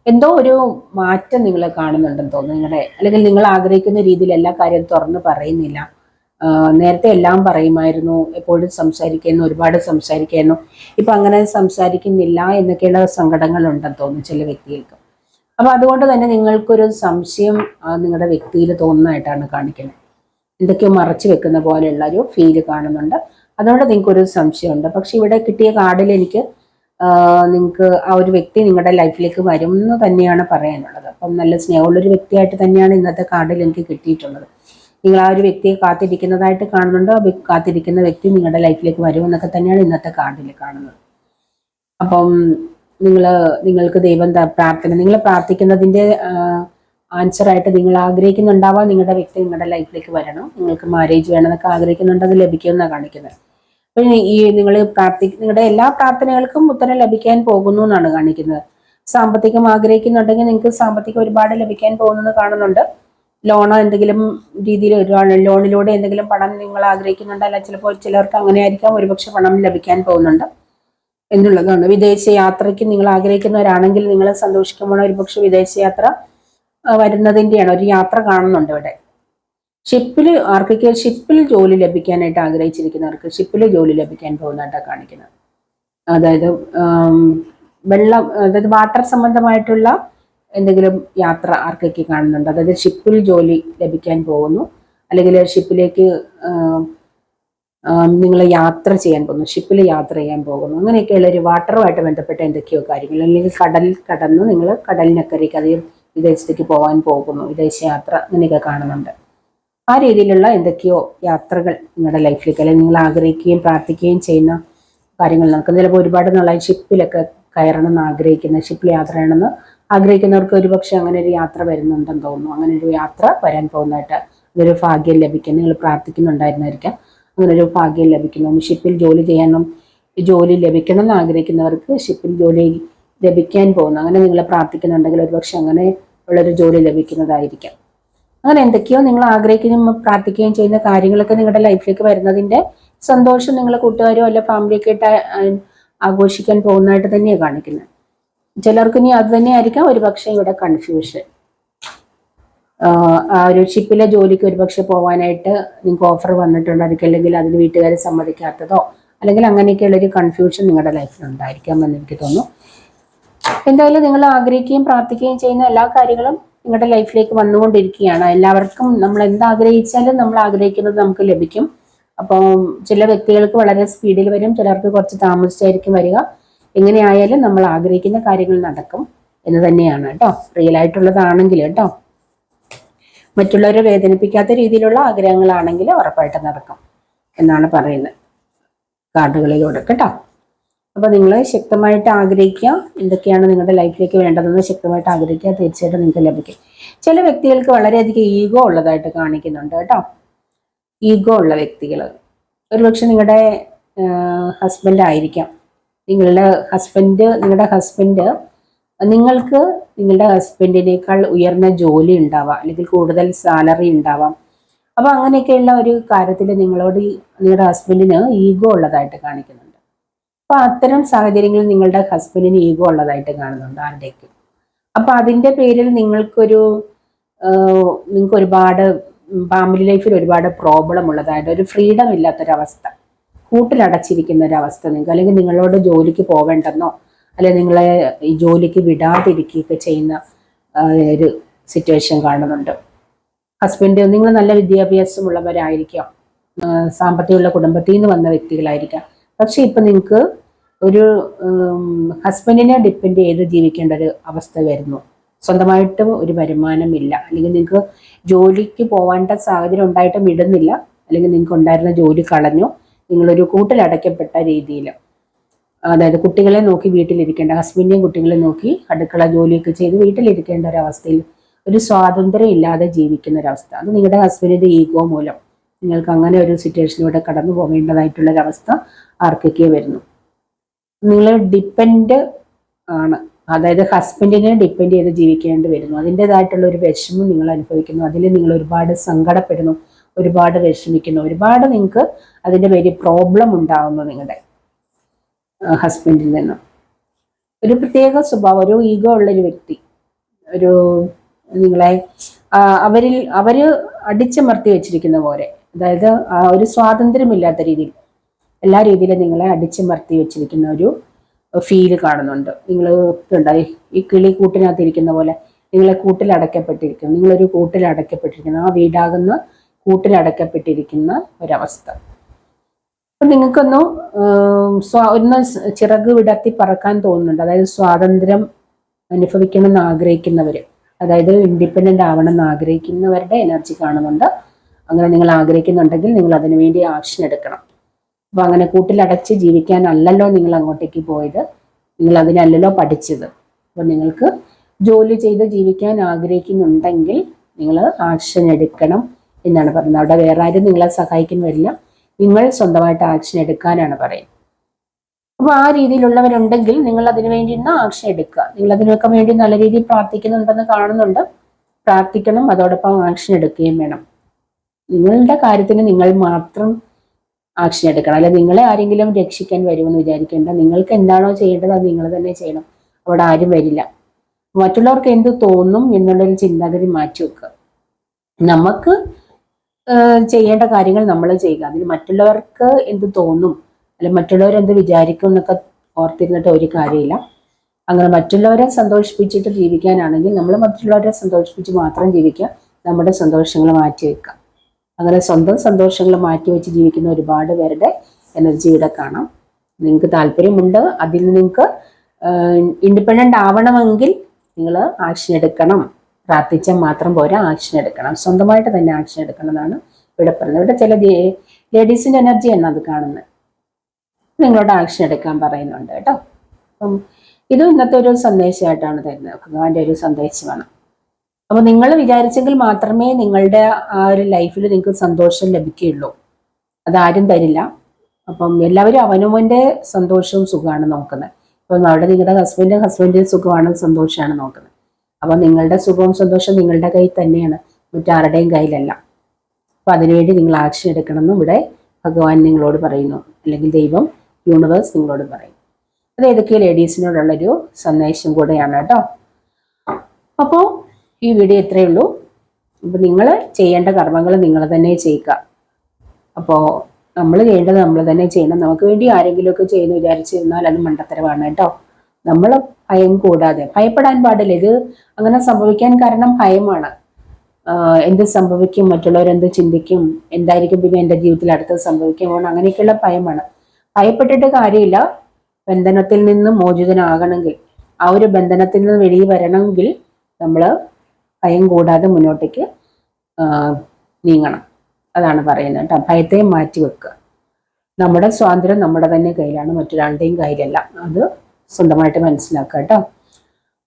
എന്തോ ഒരു മാറ്റം നിങ്ങൾ കാണുന്നുണ്ടെന്ന് തോന്നുന്നു. നിങ്ങളുടെ അല്ലെങ്കിൽ നിങ്ങൾ ആഗ്രഹിക്കുന്ന രീതിയിൽ എല്ലാ കാര്യവും തുറന്ന് പറയുന്നില്ല. നേരത്തെ എല്ലാം പറയുമായിരുന്നു. എപ്പോഴും സംസാരിക്കുന്നു ഒരുപാട് സംസാരിക്കുന്നു. ഇപ്പൊ അങ്ങനെ സംസാരിക്കുന്നില്ല എന്നൊക്കെയുള്ള സങ്കടങ്ങൾ ഉണ്ടെന്ന് തോന്നുന്നു ചില വ്യക്തികൾക്ക്. അപ്പൊ അതുകൊണ്ട് തന്നെ നിങ്ങൾക്കൊരു സംശയം നിങ്ങളുടെ വ്യക്തിയിൽ തോന്നുന്നതായിട്ടാണ് കാണിക്കുന്നത്. എന്തൊക്കെയോ മറച്ചു വെക്കുന്ന പോലെയുള്ള ഒരു ഫീൽ കാണുന്നുണ്ട്. അതുകൊണ്ട് നിങ്ങൾക്കൊരു സംശയമുണ്ട്. പക്ഷെ ഇവിടെ കിട്ടിയ കാർഡിൽ എനിക്ക് നിങ്ങൾക്ക് ആ ഒരു വ്യക്തി നിങ്ങളുടെ ലൈഫിലേക്ക് വരും എന്ന് തന്നെയാണ് പറയാനുള്ളത്. അപ്പം നല്ല സ്നേഹമുള്ളൊരു വ്യക്തിയായിട്ട് തന്നെയാണ് ഇന്നത്തെ കാർഡിൽ എനിക്ക് കിട്ടിയിട്ടുള്ളത്. നിങ്ങൾ ആ ഒരു വ്യക്തിയെ കാത്തിരിക്കുന്നതായിട്ട് കാണുന്നുണ്ടോ? കാത്തിരിക്കുന്ന വ്യക്തി നിങ്ങളുടെ ലൈഫിലേക്ക് വരും എന്നൊക്കെ തന്നെയാണ് ഇന്നത്തെ കാർഡിൽ കാണുന്നത്. അപ്പം നിങ്ങൾ നിങ്ങൾക്ക് ദൈവം പ്രാർത്ഥന നിങ്ങൾ പ്രാർത്ഥിക്കുന്നതിന്റെ ആൻസറായിട്ട് നിങ്ങൾ ആഗ്രഹിക്കുന്നുണ്ടാവാം. നിങ്ങളുടെ വ്യക്തി നിങ്ങളുടെ ലൈഫിലേക്ക് വരണം. നിങ്ങൾക്ക് മാരേജ് വേണമെന്നൊക്കെ ആഗ്രഹിക്കുന്നുണ്ട്. അത് ലഭിക്കുമെന്നാണ് കാണിക്കുന്നത്. ഈ നിങ്ങൾ പ്രാർത്ഥി നിങ്ങളുടെ എല്ലാ പ്രാർത്ഥനകൾക്കും ഉത്തരം ലഭിക്കാൻ പോകുന്നു എന്നാണ് കാണിക്കുന്നത്. സാമ്പത്തികം ആഗ്രഹിക്കുന്നുണ്ടെങ്കിൽ നിങ്ങൾക്ക് സാമ്പത്തികം ഒരുപാട് ലഭിക്കാൻ പോകുന്നത് കാണുന്നുണ്ട്. ലോണോ എന്തെങ്കിലും രീതിയിൽ ലോണിലൂടെ എന്തെങ്കിലും പണം നിങ്ങൾ ആഗ്രഹിക്കുന്നുണ്ട് അല്ല ചിലപ്പോൾ ചിലർക്ക് അങ്ങനെ ആയിരിക്കാം ഒരുപക്ഷെ പണം ലഭിക്കാൻ പോകുന്നുണ്ട് എന്നുള്ളതാണ്. വിദേശ യാത്രയ്ക്ക് നിങ്ങൾ ആഗ്രഹിക്കുന്നവരാണെങ്കിൽ നിങ്ങൾ സന്തോഷിക്കുമ്പോൾ ഒരുപക്ഷെ വിദേശ യാത്ര വരുന്നതിന്റെയാണ് ഒരു യാത്ര കാണുന്നുണ്ട് ഇവിടെ. ഷിപ്പിൽ ആർക്കൊക്കെ ഷിപ്പിൽ ജോലി ലഭിക്കാനായിട്ട് ആഗ്രഹിച്ചിരിക്കുന്നവർക്ക് ഷിപ്പിൽ ജോലി ലഭിക്കാൻ പോകുന്നതായിട്ടാണ് കാണിക്കുന്നത്. അതായത് വെള്ളം അതായത് വാട്ടർ സംബന്ധമായിട്ടുള്ള എന്തെങ്കിലും യാത്ര ആർക്കൊക്കെ കാണുന്നുണ്ട്. അതായത് ഷിപ്പിൽ ജോലി ലഭിക്കാൻ പോകുന്നു. അല്ലെങ്കിൽ ഷിപ്പിലേക്ക് നിങ്ങൾ യാത്ര ചെയ്യാൻ പോകുന്നു. ഷിപ്പിൽ യാത്ര ചെയ്യാൻ പോകുന്നു. അങ്ങനെയൊക്കെയുള്ള ഒരു വാട്ടറുമായിട്ട് ബന്ധപ്പെട്ട എന്തൊക്കെയോ കാര്യങ്ങൾ. അല്ലെങ്കിൽ കടൽ കടന്ന് നിങ്ങൾ കടലിനക്കരയ്ക്ക് അത് വിദേശത്തേക്ക് പോകാൻ പോകുന്നു. വിദേശയാത്ര അങ്ങനെയൊക്കെ കാണുന്നുണ്ട്. ആ രീതിയിലുള്ള എന്തൊക്കെയോ യാത്രകൾ നിങ്ങളുടെ ലൈഫിലേക്ക് അല്ലെങ്കിൽ നിങ്ങൾ ആഗ്രഹിക്കുകയും പ്രാർത്ഥിക്കുകയും ചെയ്യുന്ന കാര്യങ്ങൾ നമുക്ക്. ചിലപ്പോൾ ഒരുപാട് നാളായി ഷിപ്പിലൊക്കെ കയറണം എന്ന് ആഗ്രഹിക്കുന്ന ഷിപ്പിൽ യാത്ര ചെയ്യണമെന്ന് ആഗ്രഹിക്കുന്നവർക്ക് ഒരുപക്ഷെ അങ്ങനെ ഒരു യാത്ര വരുന്നുണ്ടെന്ന് തോന്നുന്നു. അങ്ങനെ ഒരു യാത്ര വരാൻ പോകുന്നതായിട്ട് അതൊരു ഭാഗ്യം ലഭിക്കും. നിങ്ങൾ പ്രാർത്ഥിക്കുന്നുണ്ടായിരുന്നായിരിക്കാം. അങ്ങനെ ഒരു ഭാഗ്യം ലഭിക്കുന്നു. ഷിപ്പിൽ ജോലി ചെയ്യാനും ജോലി ലഭിക്കണം എന്ന് ആഗ്രഹിക്കുന്നവർക്ക് ഷിപ്പിൽ ജോലി ലഭിക്കാൻ പോകുന്നു. അങ്ങനെ നിങ്ങൾ പ്രാർത്ഥിക്കുന്നുണ്ടെങ്കിൽ ഒരുപക്ഷെ അങ്ങനെ ഉള്ളൊരു ജോലി ലഭിക്കുന്നതായിരിക്കാം. അങ്ങനെ എന്തൊക്കെയോ നിങ്ങൾ ആഗ്രഹിക്കുകയും പ്രാർത്ഥിക്കുകയും ചെയ്യുന്ന കാര്യങ്ങളൊക്കെ നിങ്ങളുടെ ലൈഫിലേക്ക് വരുന്നതിന്റെ സന്തോഷം നിങ്ങൾ കൂട്ടുകാരോ അല്ല ഫാമിലിയൊക്കെ ആയിട്ട് ആഘോഷിക്കാൻ പോകുന്നതായിട്ട് തന്നെയാണ് കാണിക്കുന്നത്. ചിലർക്ക് ഇനി അത് തന്നെയായിരിക്കാം ഒരു പക്ഷെ ഇവിടെ കൺഫ്യൂഷൻ ആ ഒരു ഷിപ്പിലെ ജോലിക്ക് ഒരുപക്ഷെ പോകാനായിട്ട് നിങ്ങൾക്ക് ഓഫർ വന്നിട്ടുണ്ടായിരിക്കും അല്ലെങ്കിൽ അതിന് വീട്ടുകാരെ സമ്മതിക്കാത്തതോ അല്ലെങ്കിൽ അങ്ങനെയൊക്കെയുള്ള ഒരു കൺഫ്യൂഷൻ നിങ്ങളുടെ ലൈഫിൽ ഉണ്ടായിരിക്കാം എന്ന് എനിക്ക് തോന്നുന്നു. എന്തായാലും നിങ്ങൾ ആഗ്രഹിക്കുകയും പ്രാർത്ഥിക്കുകയും ചെയ്യുന്ന എല്ലാ കാര്യങ്ങളും നിങ്ങളുടെ ലൈഫിലേക്ക് വന്നുകൊണ്ടിരിക്കുകയാണ്. എല്ലാവർക്കും നമ്മൾ എന്താഗ്രഹിച്ചാലും നമ്മൾ ആഗ്രഹിക്കുന്നത് നമുക്ക് ലഭിക്കും. അപ്പോൾ ചില വ്യക്തികൾക്ക് വളരെ സ്പീഡിൽ വരും. ചിലർക്ക് കുറച്ച് താമസിച്ചായിരിക്കും വരിക. എങ്ങനെയായാലും നമ്മൾ ആഗ്രഹിക്കുന്ന കാര്യങ്ങൾ നടക്കും എന്ന് തന്നെയാണ് കേട്ടോ. റിയൽ ആയിട്ടുള്ളതാണെങ്കിൽ കേട്ടോ. മറ്റുള്ളവരെ വേദനിപ്പിക്കാത്ത രീതിയിലുള്ള ആഗ്രഹങ്ങളാണെങ്കിൽ ഉറപ്പായിട്ട് നടക്കും എന്നാണ് പറയുന്നത്. കാർഡുകളിലൂടെ കേട്ടോ. അപ്പോൾ നിങ്ങൾ ശക്തമായിട്ട് ആഗ്രഹിക്കുക. എന്തൊക്കെയാണ് നിങ്ങളുടെ ലൈഫിലേക്ക് വേണ്ടതെന്ന് ശക്തമായിട്ട് ആഗ്രഹിക്കുക. തീർച്ചയായിട്ടും നിങ്ങൾക്ക് ലഭിക്കും. ചില വ്യക്തികൾക്ക് വളരെയധികം ഈഗോ ഉള്ളതായിട്ട് കാണിക്കുന്നുണ്ട് കേട്ടോ. ഈഗോ ഉള്ള വ്യക്തികൾ ഒരുപക്ഷെ നിങ്ങളുടെ ഹസ്ബൻഡ് ആയിരിക്കാം. നിങ്ങളുടെ ഹസ്ബൻഡ് നിങ്ങളുടെ ഹസ്ബൻഡ് നിങ്ങൾക്ക് നിങ്ങളുടെ ഹസ്ബൻഡിനേക്കാൾ ഉയർന്ന ജോലി ഉണ്ടാവാം. അല്ലെങ്കിൽ കൂടുതൽ സാലറി ഉണ്ടാവാം. അപ്പോൾ അങ്ങനെയൊക്കെയുള്ള ഒരു കാര്യത്തിൽ നിങ്ങളോട് നിങ്ങളുടെ ഹസ്ബൻഡിന് ഈഗോ ഉള്ളതായിട്ട് കാണിക്കുന്നുണ്ട്. അപ്പോൾ അത്തരം സാഹചര്യങ്ങളിൽ നിങ്ങളുടെ ഹസ്ബൻഡിന് ഈഗോ ഉള്ളതായിട്ട് കാണുന്നുണ്ട് ആരുടെയൊക്കെ? അപ്പോൾ അതിന്റെ പേരിൽ നിങ്ങൾക്കൊരു നിങ്ങൾക്ക് ഒരുപാട് ഫാമിലി ലൈഫിൽ ഒരുപാട് പ്രോബ്ലം ഉള്ളതായിട്ട് ഒരു ഫ്രീഡം ഇല്ലാത്തൊരവസ്ഥ കൂട്ടിലടച്ചിരിക്കുന്ന ഒരവസ്ഥ നിങ്ങൾക്ക് അല്ലെങ്കിൽ നിങ്ങളോട് ജോലിക്ക് പോകേണ്ടെന്നോ അല്ലെങ്കിൽ നിങ്ങളെ ഈ ജോലിക്ക് വിടാതിരിക്കുകയൊക്കെ ചെയ്യുന്ന ഒരു സിറ്റുവേഷൻ കാണുന്നുണ്ട്. ഹസ്ബൻഡ് നിങ്ങൾ നല്ല വിദ്യാഭ്യാസമുള്ളവരായിരിക്കാം. ഉള്ളവരായിരിക്കാം സാമ്പത്തികമുള്ള കുടുംബത്തിൽ നിന്ന് വന്ന വ്യക്തികളായിരിക്കാം. പക്ഷെ ഇപ്പൊ നിങ്ങൾക്ക് ഒരു ഹസ്ബൻഡിനെ ഡിപ്പെൻഡ് ചെയ്ത് ജീവിക്കേണ്ട ഒരു അവസ്ഥ വരുന്നു. സ്വന്തമായിട്ട് ഒരു വരുമാനമില്ല. അല്ലെങ്കിൽ നിങ്ങൾക്ക് ജോലിക്ക് പോകേണ്ട സാഹചര്യം ഉണ്ടായിട്ടും ഇടുന്നില്ല അല്ലെങ്കിൽ നിങ്ങൾക്ക് ഉണ്ടായിരുന്ന ജോലി കളഞ്ഞു. നിങ്ങളൊരു കൂട്ടിലടയ്ക്കപ്പെട്ട രീതിയിൽ. അതായത് കുട്ടികളെ നോക്കി വീട്ടിലിരിക്കേണ്ട ഹസ്ബൻഡിനെയും കുട്ടികളെ നോക്കി അടുക്കള ജോലിയൊക്കെ ചെയ്ത് വീട്ടിലിരിക്കേണ്ട ഒരു അവസ്ഥയിൽ ഒരു സ്വാതന്ത്ര്യം ഇല്ലാതെ ജീവിക്കുന്ന ഒരവസ്ഥ അത് നിങ്ങളുടെ ഹസ്ബൻഡിന്റെ ഈഗോ മൂലം. നിങ്ങൾക്ക് അങ്ങനെ ഒരു സിറ്റുവേഷനിലൂടെ കടന്നു പോകേണ്ടതായിട്ടുള്ള ഒരവസ്ഥ ആർക്കൊക്കെ വരുന്നു. നിങ്ങൾ ഡിപ്പെൻഡ് ആണ്. അതായത് ഹസ്ബൻഡിനെ ഡിപ്പെൻഡ് ചെയ്ത് ജീവിക്കേണ്ടി വരുന്നു. അതിന്റെതായിട്ടുള്ള ഒരു വിഷമം നിങ്ങൾ അനുഭവിക്കുന്നു. അതിൽ നിങ്ങൾ ഒരുപാട് സങ്കടപ്പെടുന്നു. ഒരുപാട് വിഷമിക്കുന്നു. ഒരുപാട് നിങ്ങൾക്ക് അതിന്റെ പേര് പ്രോബ്ലം ഉണ്ടാകുന്നു നിങ്ങളുടെ ഹസ്ബൻഡിൽ നിന്നും. ഒരു പ്രത്യേക സ്വഭാവം ഒരു ഈഗോ ഉള്ള ഒരു വ്യക്തി ഒരു നിങ്ങളെ അവരിൽ അവർ അടിച്ചമർത്തി വെച്ചിരിക്കുന്ന പോലെ. അതായത് ഒരു സ്വാതന്ത്ര്യമില്ലാത്ത രീതിയിൽ എല്ലാ രീതിയിലും നിങ്ങളെ അടിച്ചമർത്തി വെച്ചിരിക്കുന്ന ഒരു ഫീൽ കാണുന്നുണ്ട്. നിങ്ങൾ ഉണ്ടായി ഈ കിളി കൂട്ടിനകത്തിരിക്കുന്ന പോലെ നിങ്ങളെ കൂട്ടിലടക്കപ്പെട്ടിരിക്കും നിങ്ങളൊരു കൂട്ടിലടക്കപ്പെട്ടിരിക്കുന്ന ആ വീടാകുന്ന കൂട്ടിലടക്കപ്പെട്ടിരിക്കുന്ന ഒരവസ്ഥ. അപ്പം നിങ്ങൾക്കൊന്ന് ഒന്ന് ചിറക് വിടർത്തി പറക്കാൻ തോന്നുന്നുണ്ട്. അതായത് സ്വാതന്ത്ര്യം അനുഭവിക്കണം എന്ന് ആഗ്രഹിക്കുന്നവർ അതായത് ഇൻഡിപെൻഡന്റ് ആവണം എന്ന് ആഗ്രഹിക്കുന്നവരുടെ എനർജി കാണുന്നുണ്ട്. അങ്ങനെ നിങ്ങൾ ആഗ്രഹിക്കുന്നുണ്ടെങ്കിൽ നിങ്ങൾ അതിനുവേണ്ടി ആക്ഷൻ എടുക്കണം. അപ്പോൾ അങ്ങനെ കൂട്ടിലടച്ച് ജീവിക്കാനല്ലല്ലോ നിങ്ങൾ അങ്ങോട്ടേക്ക് പോയത്. നിങ്ങൾ അതിനല്ലല്ലോ പഠിച്ചത്. അപ്പോൾ നിങ്ങൾക്ക് ജോലി ചെയ്ത് ജീവിക്കാൻ ആഗ്രഹിക്കുന്നുണ്ടെങ്കിൽ നിങ്ങൾ ആക്ഷൻ എടുക്കണം എന്നാണ് പറയുന്നത്. അവിടെ വേറെ ആരും നിങ്ങളെ സഹായിക്കാൻ വരില്ല. നിങ്ങൾ സ്വന്തമായിട്ട് ആക്ഷൻ എടുക്കാനാണ് പറയുന്നത്. അപ്പോൾ ആ രീതിയിലുള്ളവരുണ്ടെങ്കിൽ നിങ്ങൾ അതിനു വേണ്ടി ഇന്ന് ആക്ഷൻ എടുക്കുക. നിങ്ങൾ അതിനൊക്കെ വേണ്ടി നല്ല രീതിയിൽ പ്രാർത്ഥിക്കുന്നുണ്ടെന്ന് കാണുന്നുണ്ട്. പ്രാർത്ഥിക്കണം അതോടൊപ്പം ആക്ഷൻ എടുക്കുകയും വേണം. നിങ്ങളുടെ കാര്യത്തിന് നിങ്ങൾ മാത്രം ആക്ഷൻ എടുക്കണം. അല്ലെ നിങ്ങളെ ആരെങ്കിലും രക്ഷിക്കാൻ വരുമെന്ന് വിചാരിക്കേണ്ട. നിങ്ങൾക്ക് എന്താണോ ചെയ്യേണ്ടത് അത് നിങ്ങൾ തന്നെ ചെയ്യണം. അവിടെ ആരും വരില്ല. മറ്റുള്ളവർക്ക് എന്ത് തോന്നും എന്നുള്ളൊരു ചിന്താഗതി മാറ്റി വെക്കുക. നമുക്ക് ചെയ്യേണ്ട കാര്യങ്ങൾ നമ്മൾ ചെയ്യുക. അതിൽ മറ്റുള്ളവർക്ക് എന്ത് തോന്നും അല്ലെ മറ്റുള്ളവർ എന്ത് വിചാരിക്കും എന്നൊക്കെ ഓർത്തിരുന്നിട്ട് ഒരു കാര്യമില്ല. അങ്ങനെ മറ്റുള്ളവരെ സന്തോഷിപ്പിച്ചിട്ട് ജീവിക്കാനാണെങ്കിൽ നമ്മൾ മറ്റുള്ളവരെ സന്തോഷിപ്പിച്ച് മാത്രം ജീവിക്കുക. നമ്മുടെ സന്തോഷങ്ങൾ മാറ്റി വെക്കുക. അങ്ങനെ സ്വന്തം സന്തോഷങ്ങൾ മാറ്റി വെച്ച് ജീവിക്കുന്ന ഒരുപാട് പേരുടെ എനർജി ഇവിടെ കാണാം. നിങ്ങൾക്ക് താല്പര്യമുണ്ട് അതിൽ നിങ്ങൾക്ക് ഇൻഡിപെൻഡന്റ് ആവണമെങ്കിൽ നിങ്ങൾ ആക്ഷൻ എടുക്കണം. പ്രാർത്ഥിച്ചാൽ മാത്രം പോരാ ആക്ഷൻ എടുക്കണം. സ്വന്തമായിട്ട് തന്നെ ആക്ഷൻ എടുക്കണമെന്നാണ് ഇവിടെ പറയുന്നത് ഇവിടെ ചില ലേഡീസിന്റെ എനർജിയാണ് അത് കാണുന്നത്. നിങ്ങളോട് ആക്ഷൻ എടുക്കാൻ പറയുന്നുണ്ട് കേട്ടോ. അപ്പം ഇത് ഇന്നത്തെ ഒരു സന്ദേശമായിട്ടാണ് തരുന്നത്. ഭഗവാന്റെ ഒരു സന്ദേശമാണ്. അപ്പോൾ നിങ്ങൾ വിചാരിച്ചെങ്കിൽ മാത്രമേ നിങ്ങളുടെ ആ ഒരു ലൈഫിൽ നിങ്ങൾക്ക് സന്തോഷം ലഭിക്കുകയുള്ളൂ. അതാരും തരില്ല. അപ്പം എല്ലാവരും അവനവന്റെ സന്തോഷവും സുഖമാണ് നോക്കുന്നത്. ഇപ്പം അവിടെ നിങ്ങളുടെ ഹസ്ബൻഡ് ഹസ്ബൻഡിന്റെ സുഖമാണ് സന്തോഷമാണ് നോക്കുന്നത്. അപ്പം നിങ്ങളുടെ സുഖവും സന്തോഷവും നിങ്ങളുടെ കയ്യിൽ തന്നെയാണ്. മറ്റാരുടെയും കയ്യിലല്ല. അപ്പം അതിനുവേണ്ടി നിങ്ങൾ ആക്ഷൻ എടുക്കണമെന്ന് ഇവിടെ ഭഗവാൻ നിങ്ങളോട് പറയുന്നു. അല്ലെങ്കിൽ ദൈവം യൂണിവേഴ്സ് നിങ്ങളോട് പറയും. അത് ഏതൊക്കെ ലേഡീസിനോടുള്ളൊരു സന്ദേശം കൂടെയാണ് കേട്ടോ. അപ്പോൾ ഈ വീഡിയോ ഇത്രയേ ഉള്ളൂ. അപ്പം നിങ്ങൾ ചെയ്യേണ്ട കർമ്മങ്ങൾ നിങ്ങൾ തന്നെ ചെയ്യുക. അപ്പോൾ നമ്മൾ ചെയ്യേണ്ടത് നമ്മൾ തന്നെ ചെയ്യണം. നമുക്ക് വേണ്ടി ആരെങ്കിലുമൊക്കെ ചെയ്യുന്നു വിചാരിച്ചിരുന്നാൽ അത് മണ്ടത്തരമാണ് കേട്ടോ. നമ്മൾ ഭയം കൂടാതെ. ഭയപ്പെടാൻ പാടില്ല. ഇത് അങ്ങനെ സംഭവിക്കാൻ കാരണം ഭയമാണ്. എന്ത് സംഭവിക്കും? മറ്റുള്ളവരെന്ത് ചിന്തിക്കും? എന്തായിരിക്കും പിന്നെ എന്റെ ജീവിതത്തിൽ അടുത്തത് സംഭവിക്കാൻ അങ്ങനെയൊക്കെയുള്ള ഭയമാണ്. ഭയപ്പെട്ടിട്ട് കാര്യമില്ല. ബന്ധനത്തിൽ നിന്ന് മോചിതനാകണമെങ്കിൽ ആ ഒരു ബന്ധനത്തിൽ നിന്ന് വെളിയിൽ വരണമെങ്കിൽ നമ്മൾ ഭയം കൂടാതെ മുന്നോട്ടേക്ക് നീങ്ങണം. അതാണ് പറയുന്നത് കേട്ടോ. ഭയത്തെ മാറ്റി വെക്കുക. നമ്മുടെ സ്വാതന്ത്ര്യം നമ്മുടെ തന്നെ കയ്യിലാണ്. മറ്റൊരാളുടെയും കയ്യിലല്ല. അത് സ്വന്തമായിട്ട് മനസ്സിലാക്കുക കേട്ടോ.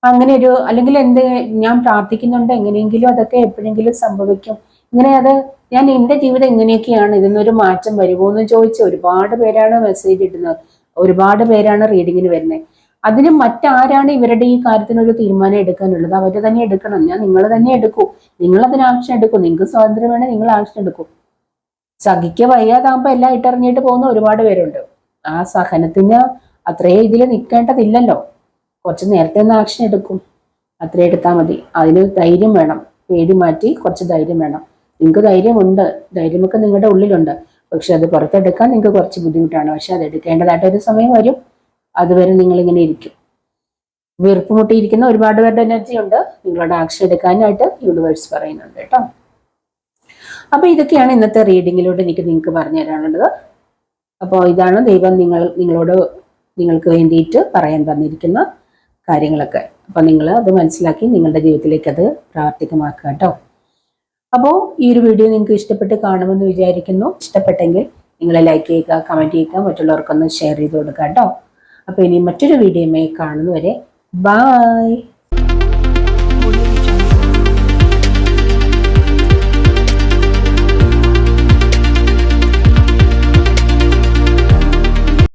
അങ്ങനെ ഒരു അല്ലെങ്കിൽ എന്ത് ഞാൻ പ്രാർത്ഥിക്കുന്നുണ്ട് എങ്ങനെയെങ്കിലും അതൊക്കെ എപ്പോഴെങ്കിലും സംഭവിക്കും. ഇങ്ങനെ അത് ഞാൻ എന്റെ ജീവിതം എങ്ങനെയൊക്കെയാണ് ഇതിനൊരു മാറ്റം വരുമോ എന്ന് ചോദിച്ച് ഒരുപാട് പേരാണ് മെസ്സേജ് ഇടുന്നത്. ഒരുപാട് പേരാണ് റീഡിങ്ങിന് വരുന്നത്. അതിന് മറ്റാരാണ് ഇവരുടെ ഈ കാര്യത്തിന് ഒരു തീരുമാനം എടുക്കാനുള്ളത്? അവർ തന്നെ എടുക്കണം. ഞാൻ നിങ്ങൾ തന്നെ എടുക്കൂ. നിങ്ങൾ അതിന് ആക്ഷൻ എടുക്കൂ. നിങ്ങൾക്ക് സ്വാതന്ത്ര്യം വേണേൽ നിങ്ങൾ ആക്ഷൻ എടുക്കൂ. സഹിക്ക വയ്യാതാകുമ്പോൾ എല്ലാം ഇട്ടറിഞ്ഞിട്ട് പോകുന്ന ഒരുപാട് പേരുണ്ട്. ആ സഹനത്തിന് അത്രയും ഇതിൽ നിൽക്കേണ്ടതില്ലല്ലോ. കുറച്ച് നേരത്തെ ഒന്ന് ആക്ഷൻ എടുക്കും. അത്ര എടുത്താൽ മതി. അതിന് ധൈര്യം വേണം. പേടി മാറ്റി കുറച്ച് ധൈര്യം വേണം. നിങ്ങൾക്ക് ധൈര്യമുണ്ട്. ധൈര്യമൊക്കെ നിങ്ങളുടെ ഉള്ളിലുണ്ട്. പക്ഷെ അത് പുറത്തെടുക്കാൻ നിങ്ങൾക്ക് കുറച്ച് ബുദ്ധിമുട്ടാണ്. പക്ഷെ അത് എടുക്കേണ്ടതായിട്ട് ഒരു സമയം വരും. അതുവരെ നിങ്ങളിങ്ങനെ ഇരിക്കും. വീർപ്പ് മുട്ടിയിരിക്കുന്ന ഒരുപാട് പേരുടെ എനർജി ഉണ്ട്. നിങ്ങളുടെ ആക്ഷൻ എടുക്കാനായിട്ട് യൂണിവേഴ്സ് പറയുന്നുണ്ട് കേട്ടോ. അപ്പൊ ഇതൊക്കെയാണ് ഇന്നത്തെ റീഡിങ്ങിലൂടെ എനിക്ക് നിങ്ങൾക്ക് പറഞ്ഞു തരാനുള്ളത്. അപ്പോൾ ഇതാണ് ദൈവം നിങ്ങൾ നിങ്ങളോട് നിങ്ങൾക്ക് വേണ്ടിയിട്ട് പറയാൻ തന്നിരിക്കുന്ന കാര്യങ്ങളൊക്കെ. അപ്പൊ നിങ്ങൾ അത് മനസ്സിലാക്കി നിങ്ങളുടെ ജീവിതത്തിലേക്ക് അത് പ്രാവർത്തികമാക്കുക കേട്ടോ. അപ്പോൾ ഈ ഒരു വീഡിയോ നിങ്ങൾക്ക് ഇഷ്ടപ്പെട്ട് കാണുമെന്ന് വിചാരിക്കുന്നു. ഇഷ്ടപ്പെട്ടെങ്കിൽ നിങ്ങൾ ലൈക്ക് ചെയ്യുക കമന്റ് ചെയ്യുക മറ്റുള്ളവർക്കൊന്ന് ഷെയർ ചെയ്ത് കൊടുക്കുക കേട്ടോ. അപ്പോൾ ഇനി മറ്റൊരു വീഡിയോയുമായി കാണുന്നവരെ ബായ്